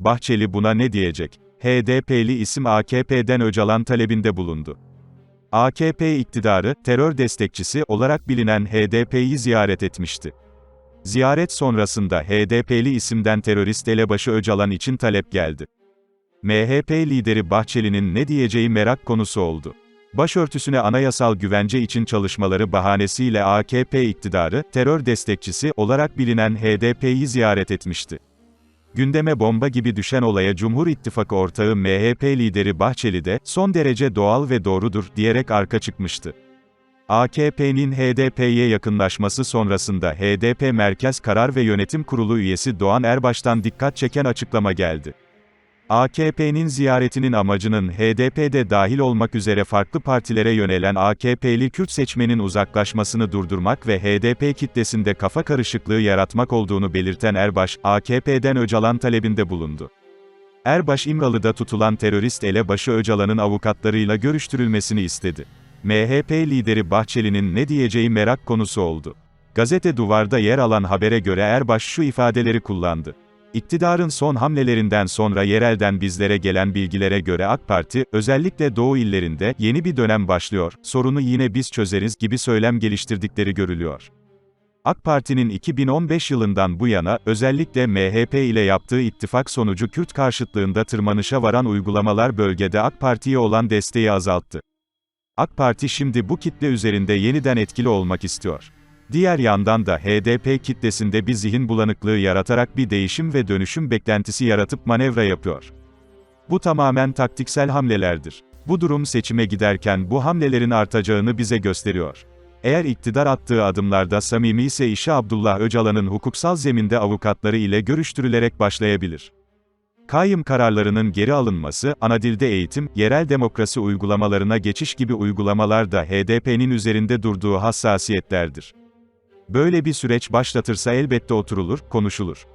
Bahçeli buna ne diyecek? HDP'li isim AKP'den Öcalan talebinde bulundu. AKP iktidarı, terör destekçisi olarak bilinen HDP'yi ziyaret etmişti. Ziyaret sonrasında HDP'li isimden terörist elebaşı Öcalan için talep geldi. MHP lideri Bahçeli'nin ne diyeceği merak konusu oldu. Başörtüsüne anayasal güvence için çalışmaları bahanesiyle AKP iktidarı, terör destekçisi olarak bilinen HDP'yi ziyaret etmişti. Gündeme bomba gibi düşen olaya Cumhur İttifakı ortağı MHP lideri Bahçeli de, son derece doğal ve doğrudur, diyerek arka çıkmıştı. AKP'nin HDP'ye yakınlaşması sonrasında HDP Merkez Karar ve Yönetim Kurulu üyesi Doğan Erbaş'tan dikkat çeken açıklama geldi. AKP'nin ziyaretinin amacının HDP'de dahil olmak üzere farklı partilere yönelen AKP'li Kürt seçmenin uzaklaşmasını durdurmak ve HDP kitlesinde kafa karışıklığı yaratmak olduğunu belirten Erbaş, AKP'den Öcalan talebinde bulundu. Erbaş İmralı'da tutulan terörist elebaşı Öcalan'ın avukatlarıyla görüştürülmesini istedi. MHP lideri Bahçeli'nin ne diyeceği merak konusu oldu. Gazete Duvar'da yer alan habere göre Erbaş şu ifadeleri kullandı. İktidarın son hamlelerinden sonra yerelden bizlere gelen bilgilere göre AK Parti, özellikle Doğu illerinde, yeni bir dönem başlıyor, sorunu yine biz çözeriz gibi söylem geliştirdikleri görülüyor. AK Parti'nin 2015 yılından bu yana, özellikle MHP ile yaptığı ittifak sonucu Kürt karşıtlığında tırmanışa varan uygulamalar bölgede AK Parti'ye olan desteği azalttı. AK Parti şimdi bu kitle üzerinde yeniden etkili olmak istiyor. Diğer yandan da HDP kitlesinde bir zihin bulanıklığı yaratarak bir değişim ve dönüşüm beklentisi yaratıp manevra yapıyor. Bu tamamen taktiksel hamlelerdir. Bu durum seçime giderken bu hamlelerin artacağını bize gösteriyor. Eğer iktidar attığı adımlarda samimi ise işe Abdullah Öcalan'ın hukuksal zeminde avukatları ile görüştürülerek başlayabilir. Kayyım kararlarının geri alınması, anadilde eğitim, yerel demokrasi uygulamalarına geçiş gibi uygulamalar da HDP'nin üzerinde durduğu hassasiyetlerdir. Böyle bir süreç başlatırsa elbette oturulur, konuşulur.